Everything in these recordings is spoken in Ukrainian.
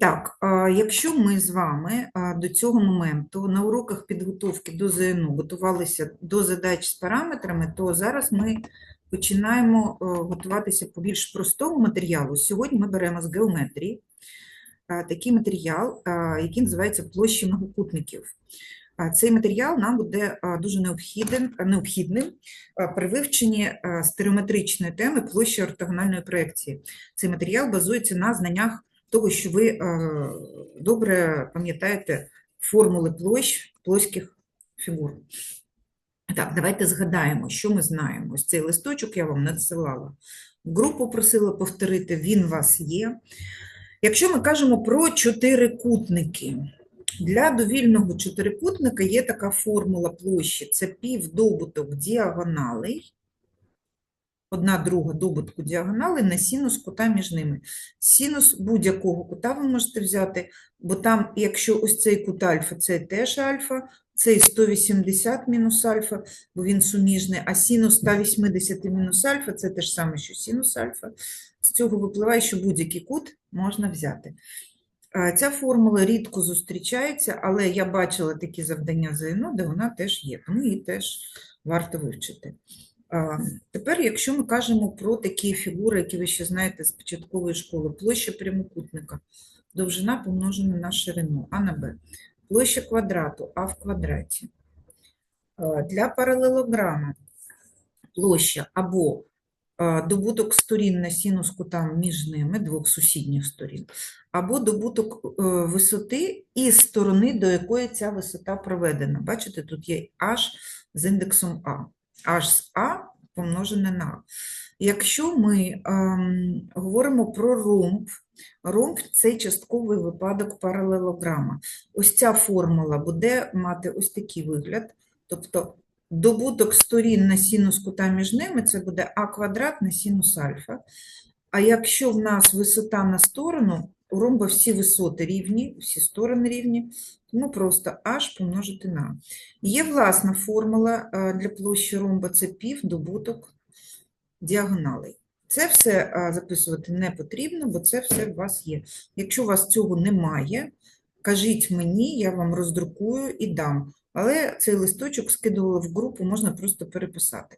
Так, якщо ми з вами до цього моменту на уроках підготовки до ЗНО готувалися до задач з параметрами, то зараз ми починаємо готуватися по більш простому матеріалу. Сьогодні ми беремо з геометрії такий матеріал, який називається площі многокутників. Цей матеріал нам буде дуже необхідним, необхідним при вивченні стереометричної теми площі ортогональної проекції. Цей матеріал базується на знаннях того, що ви е, добре пам'ятаєте формули площ плоских фігур. Так, давайте згадаємо, що ми знаємо. Ось цей листочок я вам надсилала. Групу просила повторити, він у вас є. Якщо ми кажемо про чотирикутники, для довільного чотирикутника є така формула площі: це півдобуток діагоналей, одна друга добутку діагонали на синус кута між ними. Синус будь-якого кута ви можете взяти, бо там, якщо ось цей кут альфа, це теж альфа, цей 180 мінус альфа, бо він суміжний, а синус 180 мінус альфа це те ж саме, що синус альфа. З цього випливає, що будь-який кут можна взяти. Ця формула рідко зустрічається, але я бачила такі завдання ЗНО, де вона теж є, тому її теж варто вивчити. Тепер, якщо ми кажемо про такі фігури, які ви ще знаєте з початкової школи, площа прямокутника, довжина помножена на ширину А на Б, площа квадрату А в квадраті. Для паралелограма площа або добуток сторін на синус кута між ними, двох сусідніх сторін, або добуток е, висоти і сторони, до якої ця висота проведена. Бачите, тут є h з індексом А. H з А помножене на А. Якщо ми ем, говоримо про ромб, ромб – це частковий випадок паралелограма. Ось ця формула буде мати ось такий вигляд, тобто добуток сторін на синус кута між ними – це буде а квадрат на синус альфа. А якщо в нас висота на сторону, у ромба всі висоти рівні, всі сторони рівні, тому просто h помножити на. Є власна формула е, для площі ромба – це пів добуток діагоналей. Це все е, записувати не потрібно, бо це все у вас є. Якщо у вас цього немає, кажіть мені, я вам роздрукую і дам. Але цей листочок скидували в групу, можна просто переписати.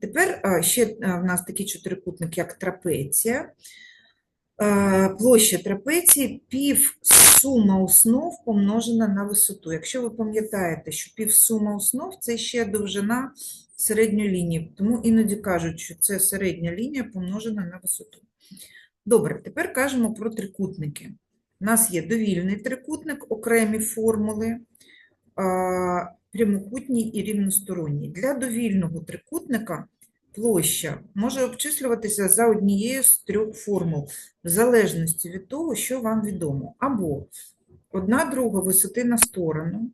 Тепер е, ще в нас такий чотирикутник, як трапеція. Е, Площа трапеції пів сума основ помножена на висоту. Якщо ви пам'ятаєте, що пів сума основ – це ще довжина середньої лінії, тому іноді кажуть, що це середня лінія помножена на висоту. Добре, тепер кажемо про трикутники. У нас є довільний трикутник, окремі формули, а, прямокутній і рівносторонній. Для довільного трикутника площа може обчислюватися за однією з трьох формул, в залежності від того, що вам відомо. Або одна друга висоти на сторону,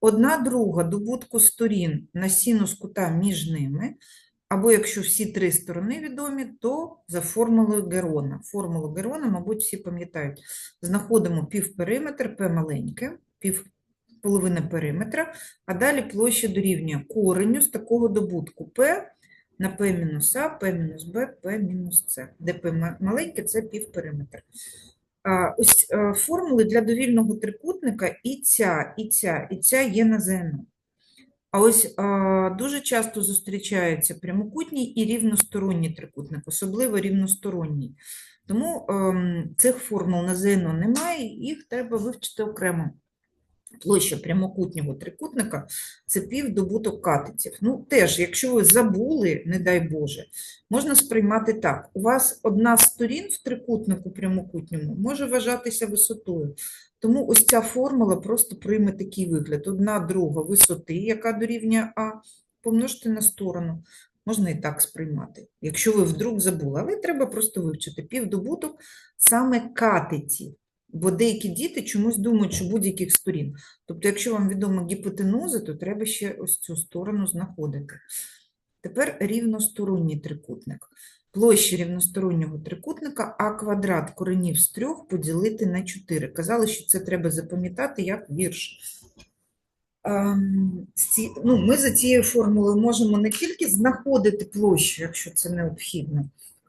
одна друга добутку сторін на синус кута між ними, або якщо всі три сторони відомі, то за формулою Герона. Формулу Герона, мабуть, всі пам'ятають. Знаходимо півпериметр, P маленьке, пів половина периметра, а далі площа дорівнює кореню з такого добутку P на P мінус А, P мінус Б, P мінус С, де P маленьке – це півпериметр. Ось е, формули для довільного трикутника і ця, і ця, і ця є на ЗНО. А ось а, дуже часто зустрічаються прямокутній і рівносторонній трикутник, особливо рівносторонній. Тому ем, цих формул на ЗНО немає, їх треба вивчити окремо. Площа прямокутнього трикутника – це півдобуток катетів. Ну, теж, якщо ви забули, не дай Боже, можна сприймати так. У вас одна з сторін в трикутнику прямокутньому може вважатися висотою. Тому ось ця формула просто прийме такий вигляд. Одна друга висоти, яка дорівнює А, помножити на сторону. Можна і так сприймати, якщо ви вдруг забули. Але треба просто вивчити півдобуток саме катетів. Бо деякі діти чомусь думають, що будь-яких сторін. Тобто, якщо вам відомо гіпотенузи, то треба ще ось цю сторону знаходити. Тепер рівносторонній трикутник. Площа рівностороннього трикутника а квадрат коренів з трьох поділити на 4. Казали, що це треба запам'ятати як вірш. Ем, ну, Ми за цією формулою можемо не тільки знаходити площу, якщо це необхідно,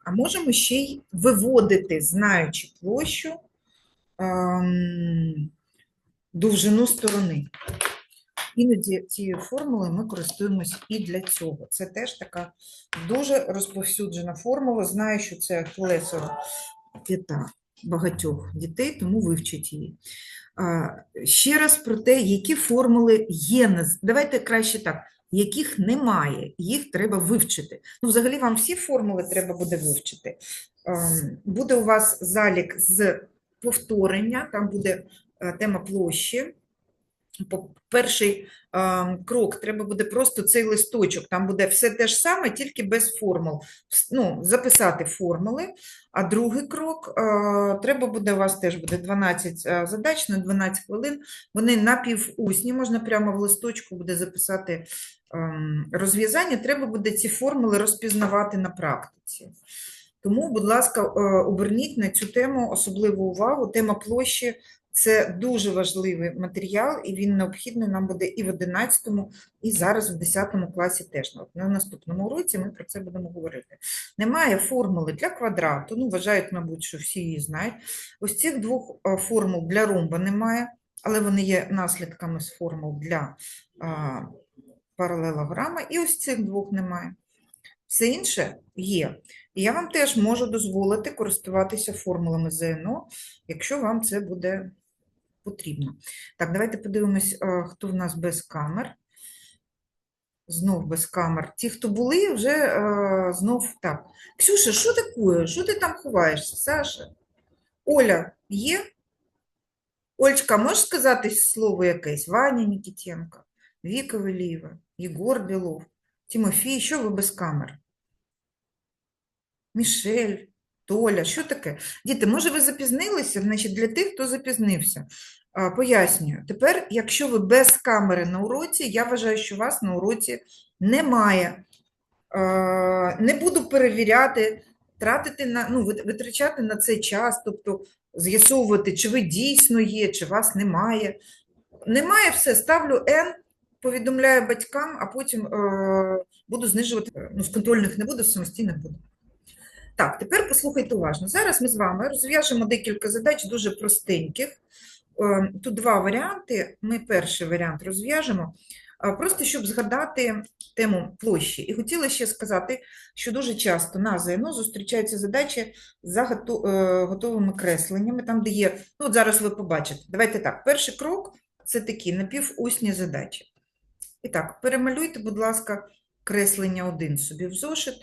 а можемо ще й виводити, знаючи площу, довжину сторони. Іноді цією формулою ми користуємось і для цього. Це теж така дуже розповсюджена формула. Знаю, що це ахілесова п'ята багатьох дітей, тому вивчіть її. Ще раз про те, які формули є. Давайте краще так, яких немає, їх треба вивчити. Ну, взагалі, вам всі формули треба буде вивчити. Ем, Буде у вас залік з повторення, там буде е, тема площі. Перший ем, крок треба буде просто цей листочок, там буде все те ж саме, тільки без формул. Ну, записати формули. А другий крок е, треба буде у вас теж буде 12 е, задач на 12 хвилин. Вони напівусні, можна прямо в листочку буде записати ем, розв'язання. Треба буде ці формули розпізнавати на практиці. Тому, будь ласка, е, оберніть на цю тему особливу увагу. Тема площі це дуже важливий матеріал, і він необхідний нам буде і в 11, і зараз в 10 класі теж. На наступному уроці ми про це будемо говорити. Немає формули для квадрату, ну, вважають, мабуть, що всі її знають. Ось цих двох е, формул для ромба немає, але вони є наслідками з формул для а, паралелограма, і ось цих двох немає. Все інше є. Я вам теж можу дозволити користуватися формулами ЗНО, якщо вам це буде потрібно. Так, давайте подивимось, е, хто в нас без камер. Знов без камер. Ті, хто були, вже е, знов так. Ксюша, що таке? Що ти там ховаєшся, Саша? Оля, є? Ольчка, можеш сказати слово якесь? Ваня Нікітенко, Віка Велієва, Єгор Білов, Тимофій, що ви без камер? Мішель, Толя, що таке? Діти, може ви запізнилися? Значить, для тих, хто запізнився, пояснюю. Тепер, якщо ви без камери на уроці, я вважаю, що вас на уроці немає. Не буду перевіряти, тратити на, ну, витрачати на це час, тобто з'ясовувати, чи ви дійсно є, чи вас немає. Немає все, ставлю N, повідомляю батькам, а потім е, буду знижувати. Ну, з контрольних не буду, самостійно буду. Так, тепер послухайте уважно. Зараз ми з вами розв'яжемо декілька задач дуже простеньких. Е, Тут два варіанти. Ми перший варіант розв'яжемо, просто щоб згадати тему площі. І хотіла ще сказати, що дуже часто на ЗНО зустрічаються задачі за е, готовими кресленнями, там, де є, ну от зараз ви побачите. Давайте так, перший крок – це такі напівусні задачі. І так, перемалюйте, будь ласка, креслення 1 собі в зошит.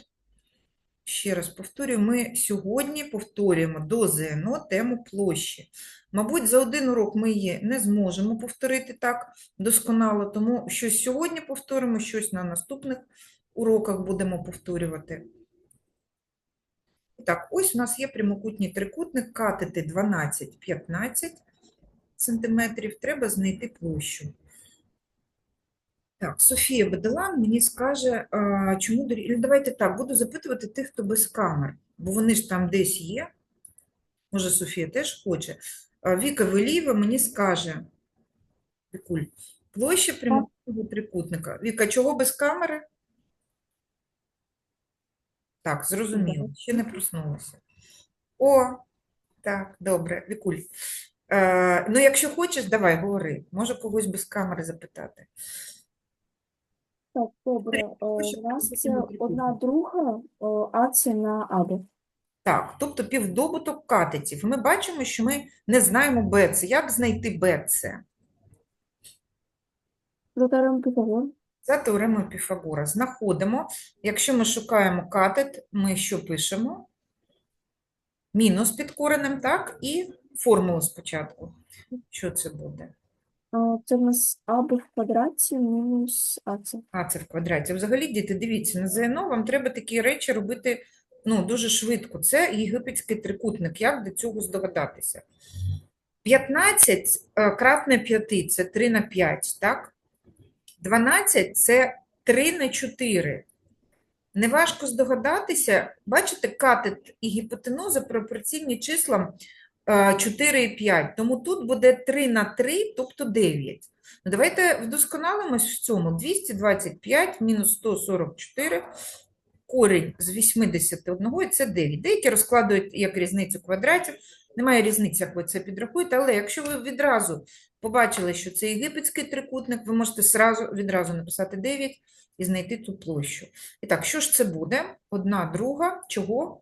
Ще раз повторюю, ми сьогодні повторюємо до ЗНО тему площі. Мабуть, за один урок ми її не зможемо повторити так досконало, тому щось сьогодні повторимо, щось на наступних уроках будемо повторювати. Так, ось у нас є прямокутній трикутник, катети 12-15 сантиметрів, треба знайти площу. Так, Софія Беделан мені скаже, а, чому дорі- Давайте так, буду запитувати тих, хто без камер, бо вони ж там десь є. Може, Софія теж хоче. А, Віка Велієва мені скаже, Вікуль, площа прямокутного трикутника. Віка, чого без камери? Так, зрозуміло, ще не проснулася. О, так, добре, Вікуль. Е, ну, якщо хочеш, давай, говори. Може, когось без камери запитати. Так, добре. Е, що У нас це одна друга е, аці на абі. Так, тобто півдобуток катетів. Ми бачимо, що ми не знаємо БЦ. Як знайти БЦ? За теорем Піфагора. За теоремою Піфагора. Знаходимо, якщо ми шукаємо катет, ми що пишемо? Мінус під коренем, так? І формулу спочатку. Що це буде? Це в нас аб в квадраті мінус аці. А, це в квадраті. Взагалі, діти, дивіться, на ЗНО вам треба такі речі робити ну, дуже швидко. Це єгипетський трикутник. Як до цього здогадатися? 15 е, кратне 5 – це 3 на 5, так? 12 – це 3 на 4. Неважко здогадатися, бачите, катет і гіпотенуза пропорційні числам 4 і 5. Тому тут буде 3 на 3, тобто 9. Ну, давайте вдосконалимось в цьому. 225 мінус 144 корінь з 81, і це 9. Деякі розкладують як різницю квадратів. Немає різниці, як ви це підрахуєте, але якщо ви відразу побачили, що це єгипетський трикутник, ви можете сразу, відразу написати 9 і знайти ту площу. І так, що ж це буде? Одна друга, чого?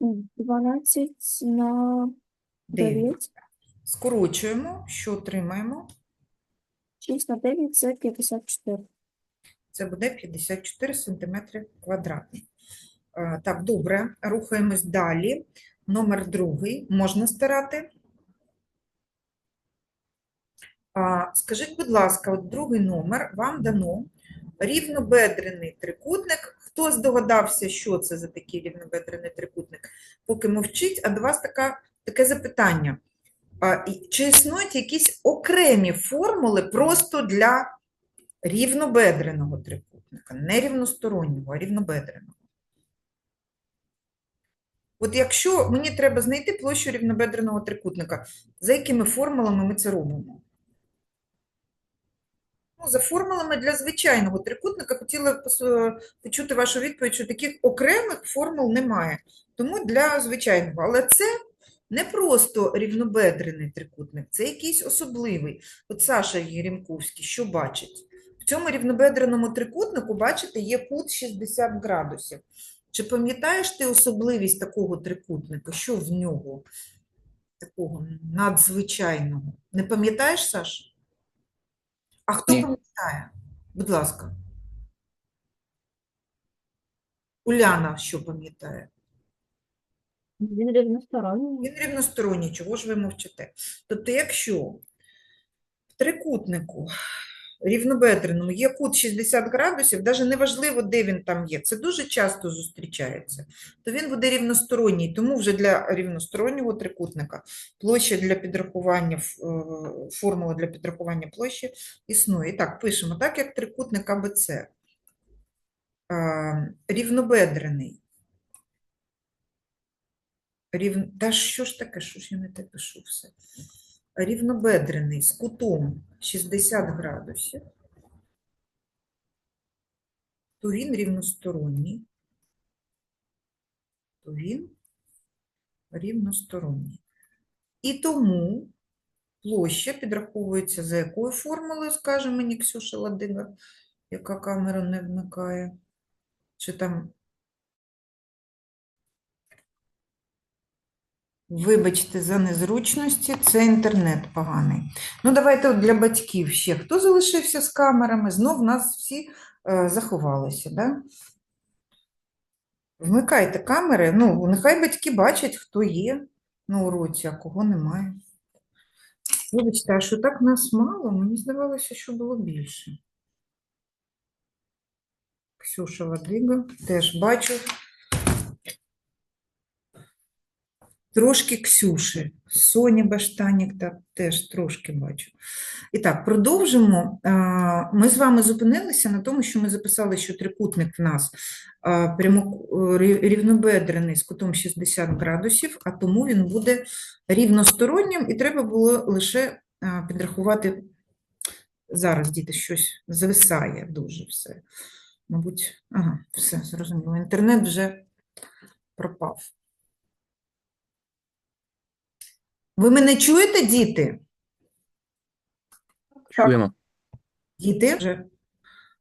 12 на 9. Скорочуємо, що отримаємо? 6 на 9 це 54. Це буде 54 см квадратних. Е, Так, добре, рухаємось далі. Номер другий можна стирати. А, Скажіть, будь ласка, от другий номер вам дано рівнобедрений трикутник. Хто здогадався, що це за такий рівнобедрений трикутник? Поки мовчить, а до вас така, таке запитання. Чи існують якісь окремі формули просто для рівнобедреного трикутника, не рівностороннього, а рівнобедреного. От якщо мені треба знайти площу рівнобедреного трикутника, за якими формулами ми це робимо? Ну, за формулами для звичайного трикутника хотіла б почути вашу відповідь, що таких окремих формул немає. Тому для звичайного. Але це не просто рівнобедрений трикутник, це якийсь особливий. От Саша Єрімковський що бачить? В цьому рівнобедреному трикутнику, бачите, є кут 60 градусів. Чи пам'ятаєш ти особливість такого трикутника? Що в нього такого надзвичайного? Не пам'ятаєш, Саш? А хто Ні. пам'ятає? Будь ласка. Уляна що пам'ятає? Він рівносторонній. Він рівносторонній, чого ж ви мовчите? Тобто, якщо в трикутнику рівнобедреному є кут 60 градусів, навіть неважливо, де він там є, це дуже часто зустрічається, то він буде рівносторонній. Тому вже для рівностороннього трикутника площа для підрахування, е, формула для підрахування площі існує. І так, пишемо, так як трикутник АБЦ. Е, Рівнобедрений. Рів... Та що ж таке, що ж я не те пишу все? Рівнобедрений з кутом 60 градусів, то він рівносторонній, то він рівносторонній. І тому площа підраховується за якою формулою, скаже мені Ксюша Ладига, яка камера не вмикає. Чи там Вибачте за незручності, це інтернет поганий. Ну, давайте от для батьків ще. Хто залишився з камерами? Знов нас всі е, заховалися, да? Вмикайте камери. Ну, нехай батьки бачать, хто є на уроці, а кого немає. Вибачте, а що так нас мало? Мені здавалося, що було більше. Ксюша Ладига теж бачу. Трошки Ксюші, Соні Баштанік так, теж трошки бачу. І так, продовжимо. Ми з вами зупинилися на тому, що ми записали, що трикутник в нас прямо рівнобедрений з кутом 60 градусів, а тому він буде рівностороннім, і треба було лише підрахувати. Зараз, діти, щось зависає дуже все. Мабуть, ага, все, зрозуміло. Інтернет вже пропав. Ви мене чуєте, діти? Чуємо. Діти вже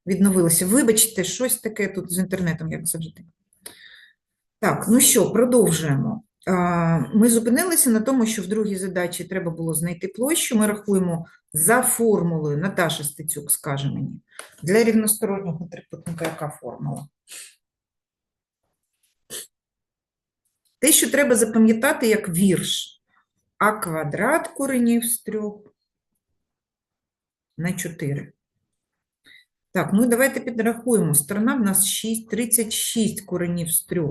відновилися. Вибачте, щось таке тут з інтернетом, як завжди. Так, ну що, продовжуємо. Ми зупинилися на тому, що в другій задачі треба було знайти площу. Ми рахуємо за формулою. Наташа Стецюк скаже мені. Для рівностороннього трикутника яка формула? Те, що треба запам'ятати як вірш. А квадрат коренів з трьох на 4. Так, ну давайте підрахуємо. Сторона в нас 6, 36 коренів з 3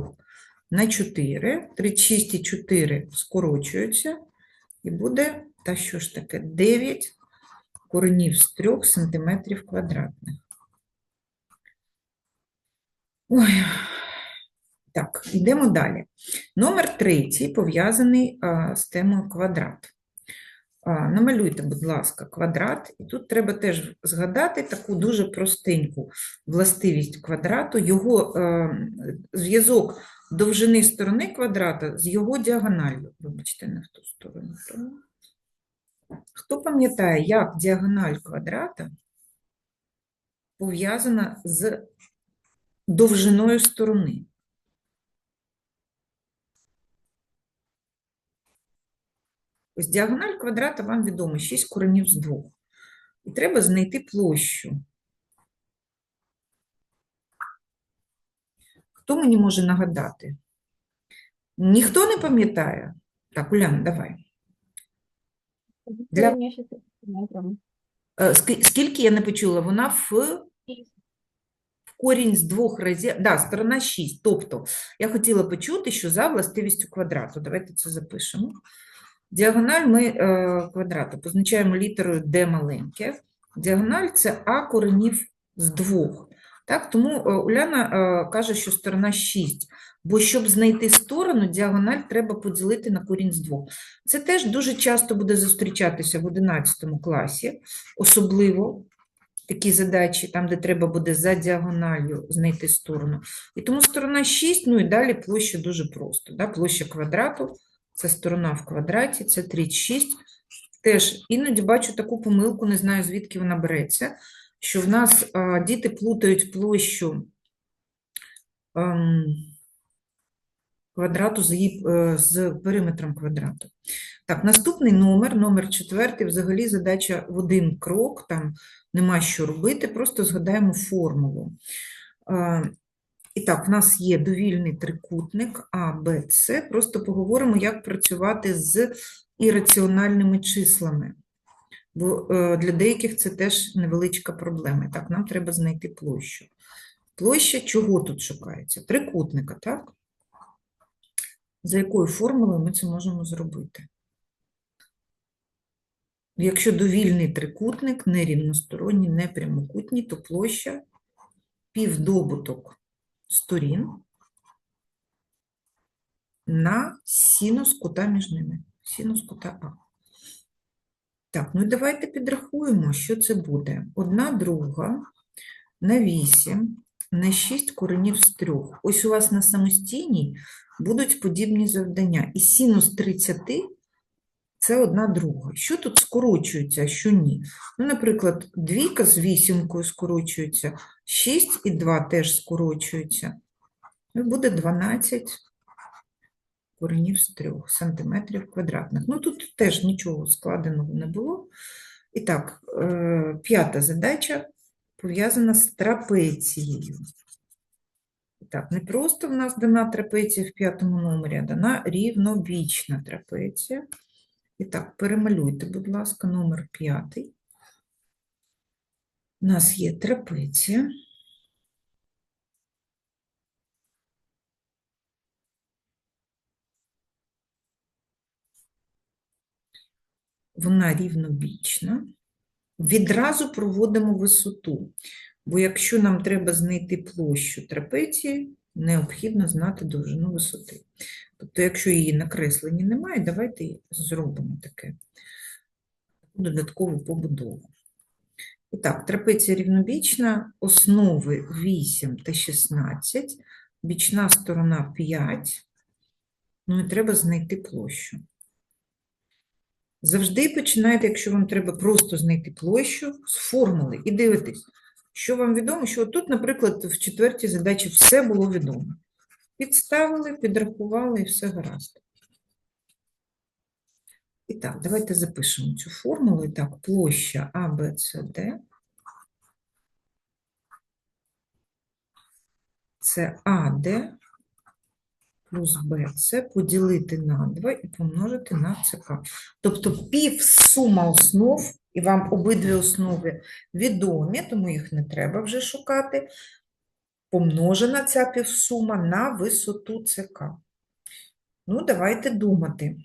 на 4. 36 і 4 скорочуються. І буде, та що ж таке, 9 коренів з 3 сантиметрів квадратних. Ой. Так, йдемо далі. Номер третій пов'язаний з темою квадрат. А, Намалюйте, будь ласка, квадрат. І тут треба теж згадати таку дуже простеньку властивість квадрату, його зв'язок довжини сторони квадрата з його діагоналлю. Вибачте, не в ту сторону. Хто пам'ятає, як діагональ квадрата пов'язана з довжиною сторони? Ось діагональ квадрата вам відомо 6 коренів з 2. І треба знайти площу. Хто мені може нагадати? Ніхто не пам'ятає? Так, Уляна, давай. Для- Коріння 6 сантиметрів. Е, Скільки я не почула? Вона в, в корінь з двох разів. Да, сторона 6. Тобто, я хотіла почути, що за властивістю квадрату. Давайте це запишемо. Діагональ ми е, квадрату позначаємо літерою D маленьке. Діагональ це А коренів з двох. Так, тому е, Уляна е, каже, що сторона 6. Бо щоб знайти сторону, діагональ треба поділити на корінь з двох. Це теж дуже часто буде зустрічатися в 11 класі, особливо такі задачі, там, де треба буде за діагоналлю знайти сторону. І тому сторона 6, ну і далі площа дуже просто. Да? Площа квадрату це сторона в квадраті, це 36. Теж іноді бачу таку помилку, не знаю, звідки вона береться, що в нас а, діти плутають площу ем, квадрату з, е, з периметром квадрату. Так, наступний номер, номер четвертий, взагалі задача в один крок, там нема що робити, просто згадаємо формулу. Е, І так, в нас є довільний трикутник А, Б, С. Просто поговоримо, як працювати з ірраціональними числами. Бо е, для деяких це теж невеличка проблема. Так, нам треба знайти площу. Площа чого тут шукається? Трикутника, так? За якою формулою ми це можемо зробити? Якщо довільний трикутник, не рівносторонній, не прямокутній, то площа півдобуток сторін на синус кута між ними. Синус кута А. Так, ну давайте підрахуємо, що це буде. Одна друга на 8 на 6 коренів з 3. Ось у вас на самостійній будуть подібні завдання. І синус 30 – це одна друга. Що тут скорочується, а що ні? Ну, наприклад, двійка з вісімкою скорочується, 6 і 2 теж скорочуються. І буде 12 коренів з 3 сантиметрів квадратних. Ну, тут теж нічого складеного не було. І так, е, п'ята задача пов'язана з трапецією. І Так, не просто в нас дана трапеція в п'ятому номері, а дана рівнобічна трапеція. І так, перемалюйте, будь ласка, номер п'ятий. У нас є трапеція. Вона рівнобічна. Відразу проводимо висоту, бо якщо нам треба знайти площу трапеції, необхідно знати довжину висоти. Тобто, якщо її на кресленні немає, давайте зробимо таке додаткову побудову. І так, трапеція рівнобічна, основи 8 та 16, бічна сторона 5, ну і треба знайти площу. Завжди починайте, якщо вам треба просто знайти площу, з формули і дивитесь, що вам відомо, що тут, наприклад, в четвертій задачі все було відомо. Підставили, підрахували і все гаразд. І так, давайте запишемо цю формулу. І так, площа А. Це АД плюс БЦ поділити на 2 і помножити на ЦК. Тобто півсума основ, і вам обидві основи відомі, тому їх не треба вже шукати. Помножена ця півсума на висоту ЦК. Ну, давайте думати.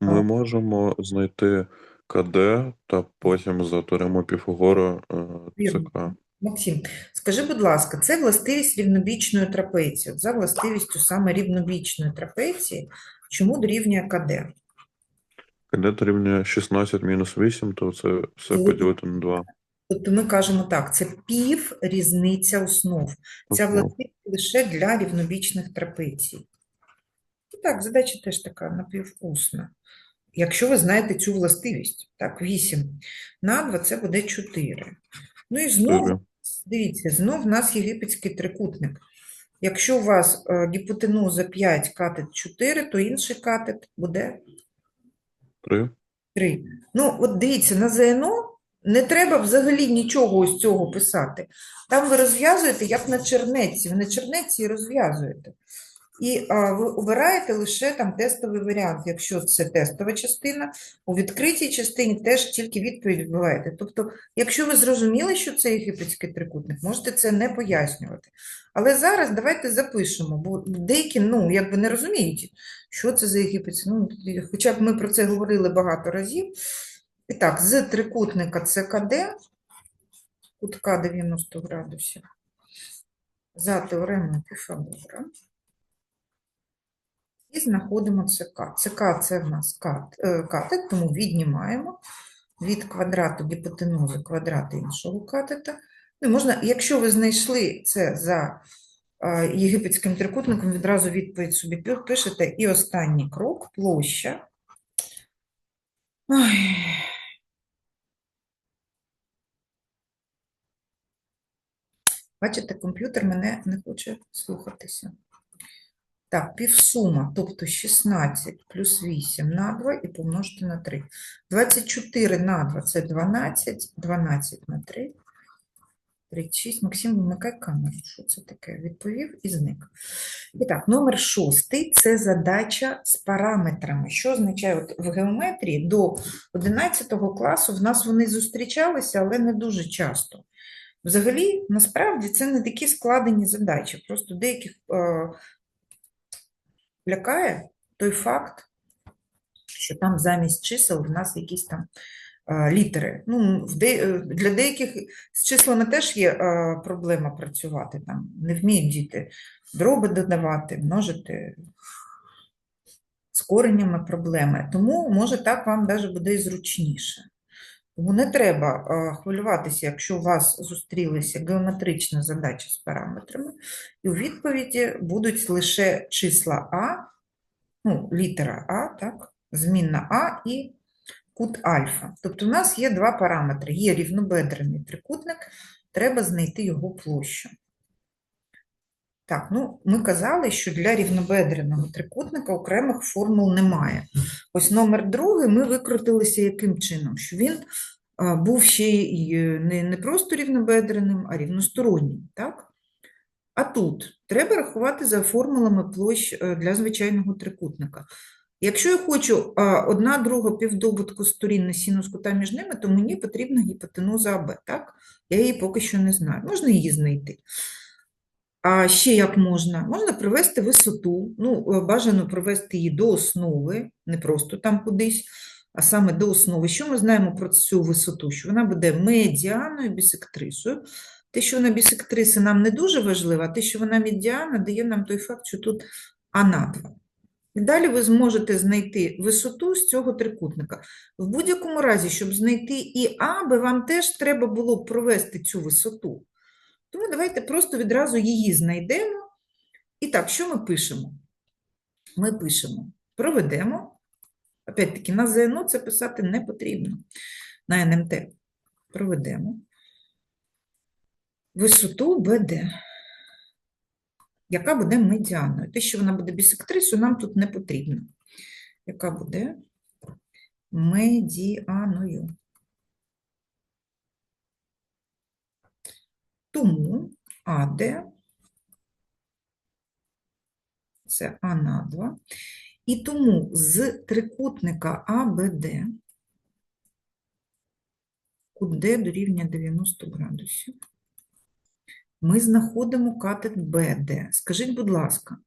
Ми можемо знайти КД та потім за теоремою Піфагора е, Вірно. ЦК. Максим, скажи, будь ласка, це властивість рівнобічної трапеції. От За властивістю саме рівнобічної трапеції, чому дорівнює КД? КД дорівнює 16 мінус 8, то це все І- поділити на 2. Тобто ми кажемо так, це пів різниця основ. Ця Основ. властивість лише для рівнобічних трапецій. Так, задача теж така напівусна. Якщо ви знаєте цю властивість, так, 8 на 2 це буде 4. Ну і знову, дивіться, знов в нас єгипетський трикутник. Якщо у вас е, гіпотенуза 5, катет 4, то інший катет буде 3. 3. Ну, от дивіться, на ЗНО не треба взагалі нічого ось цього писати. Там ви розв'язуєте, як на чернетці. Ви на чернетці і розв'язуєте. І ви обираєте лише там тестовий варіант, якщо це тестова частина. У відкритій частині теж тільки відповідь вбиваєте. Тобто, якщо ви зрозуміли, що це єгипетський трикутник, можете це не пояснювати. Але зараз давайте запишемо, бо деякі, ну, якби не розуміють, що це за єгипетський. Ну, хоча б ми про це говорили багато разів. І так, з трикутника ЦКД, кутка 90 градусів, за теоремою Піфагора. І знаходимо ЦК. ЦК це в нас е, катет, тому віднімаємо від квадрату гіпотенузи квадрат іншого катета. Ну, можна, якщо ви знайшли це за е, єгипетським трикутником, відразу відповідь собі пишете. І останній крок площа. Ой. Бачите, комп'ютер мене не хоче слухатися. Так, півсума, тобто 16 плюс 8 на 2 і помножити на 3. 24 на 2 – це 12, 12 на 3 – 36. Максим, вимикай камеру. Що це таке? Відповів і зник. І так, номер шостий – це задача з параметрами. Що означає, от в геометрії до 11 класу в нас вони зустрічалися, але не дуже часто. Взагалі, насправді, це не такі складені задачі. Просто деяких е, лякає той факт, що там замість чисел в нас якісь там літери. Ну, е, для деяких з числами теж є проблема працювати. Там не вміють діти дроби додавати, множити. З коренями проблеми. Тому, може, так вам навіть буде і зручніше. Тому не треба хвилюватися, якщо у вас зустрілися геометрична задача з параметрами, і у відповіді будуть лише числа А, ну, літера А, так, змінна А і кут альфа. Тобто у нас є два параметри. Є рівнобедрений трикутник, треба знайти його площу. Так, ну, ми казали, що для рівнобедреного трикутника окремих формул немає. Ось номер другий ми викрутилися яким чином? Що він був ще й е, не просто рівнобедреним, а рівностороннім, так? А тут треба рахувати за формулами площ е, для звичайного трикутника. Якщо я хочу одна друга півдобутку сторін на синус кута між ними, то мені потрібна гіпотенуза АБ, так? Я її поки що не знаю. Можна її знайти. А ще як можна? Можна привести висоту, ну, е, бажано привести її до основи, не просто там кудись, а саме до основи. Що ми знаємо про цю висоту? Що вона буде медіаною, бісектрисою. Те, що вона бісектриса, нам не дуже важливо, а те, що вона медіана, дає нам той факт, що тут А на 2. І далі ви зможете знайти висоту з цього трикутника. В будь-якому разі, щоб знайти і А, би вам теж треба було провести цю висоту. Тому давайте просто відразу її знайдемо. І так, що ми пишемо? Ми пишемо, проведемо. Опять-таки, на ЗНО це писати не потрібно. На НМТ проведемо. Висоту БД, яка буде медіаною. Те, що вона буде бісектрисою, нам тут не потрібно. Яка буде медіаною. Тому АД це А на 2. І тому з трикутника АБД, кут Д дорівнює 90 градусів, ми знаходимо катет БД. Скажіть, будь ласка,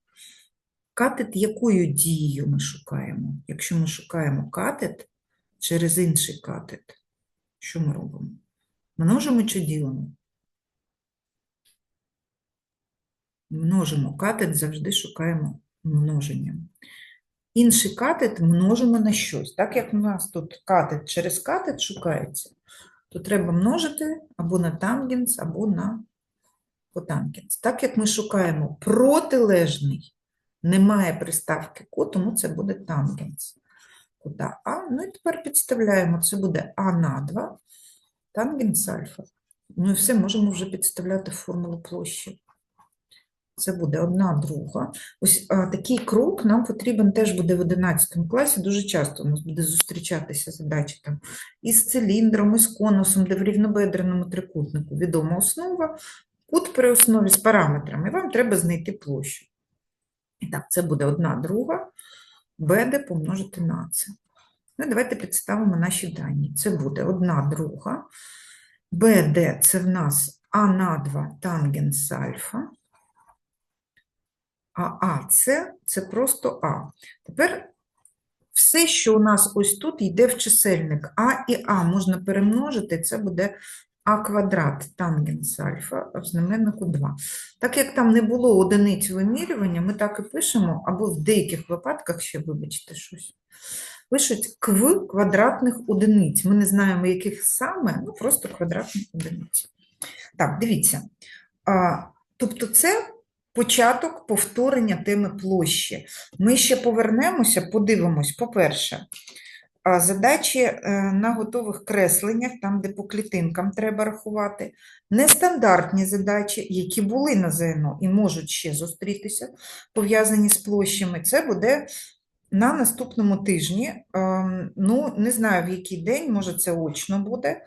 катет якою дією ми шукаємо? Якщо ми шукаємо катет через інший катет, що ми робимо? Множимо чи ділимо? Множимо катет, завжди шукаємо множенням. інший катет множимо на щось. Так як у нас тут катет через катет шукається, то треба множити або на тангенс, або на котангенс. Так як ми шукаємо протилежний, немає приставки ко, тому це буде тангенс кута А. Ну і тепер підставляємо, це буде А на 2, тангенс альфа. Ну і все, можемо вже підставляти формулу площі. Це буде одна друга. Ось а, такий крок нам потрібен теж буде в 11 класі. Дуже часто у нас буде зустрічатися задача там із циліндром, із конусом, де в рівнобедреному трикутнику відома основа, кут при основі з параметрами. Вам треба знайти площу. І так, це буде одна друга, БД помножити на це. Ну, давайте підставимо наші дані. Це буде одна друга, БД це в нас А на 2 тангенс альфа, а АЦ це просто А. Тепер все, що у нас ось тут йде в чисельник. А і А можна перемножити, це буде А квадрат тангенс альфа в знаменнику 2. Так як там не було одиниць вимірювання, ми так і пишемо, або в деяких випадках ще, вибачте, щось. Пишуть кв квадратних одиниць. Ми не знаємо, яких саме, ну просто квадратних одиниць. Так, дивіться. А, тобто це початок повторення теми площі. Ми ще повернемося, подивимось, по-перше, а, задачі е, на готових кресленнях, там, де по клітинкам треба рахувати, нестандартні задачі, які були на ЗНО і можуть ще зустрітися, пов'язані з площами. Це буде на наступному тижні. Ем, Ну, не знаю, в який день, може, це очно буде.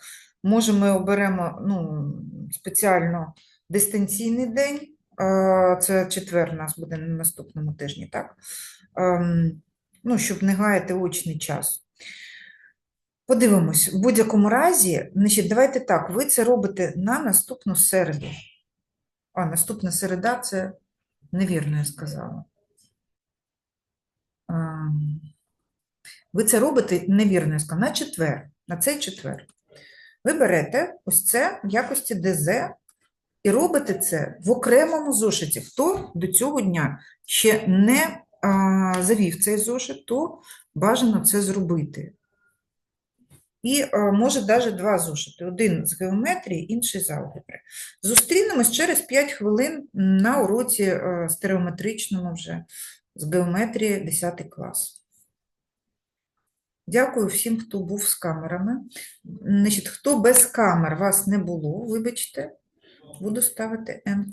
Може, ми оберемо ну, спеціально дистанційний день. Е, Це четвер у нас буде на наступному тижні, так? Ем, Ну, щоб не гаяти очний час. Подивимось, в будь-якому разі, значить, давайте так, ви це робите на наступну середу. А, наступна середа це невірно я сказала. Ви це робите невірно, я сказала, на четвер, на цей четвер. Ви берете ось це в якості ДЗ і робите це в окремому зошиті. Хто до цього дня ще не завів цей зошит, то бажано це зробити. І а, може навіть два зошити: один з геометрії, інший з алгебри. Зустрінемось через 5 хвилин на уроці е, стереометричному вже з геометрії 10 клас. Дякую всім, хто був з камерами. Значить, хто без камер вас не було, вибачте, буду ставити N.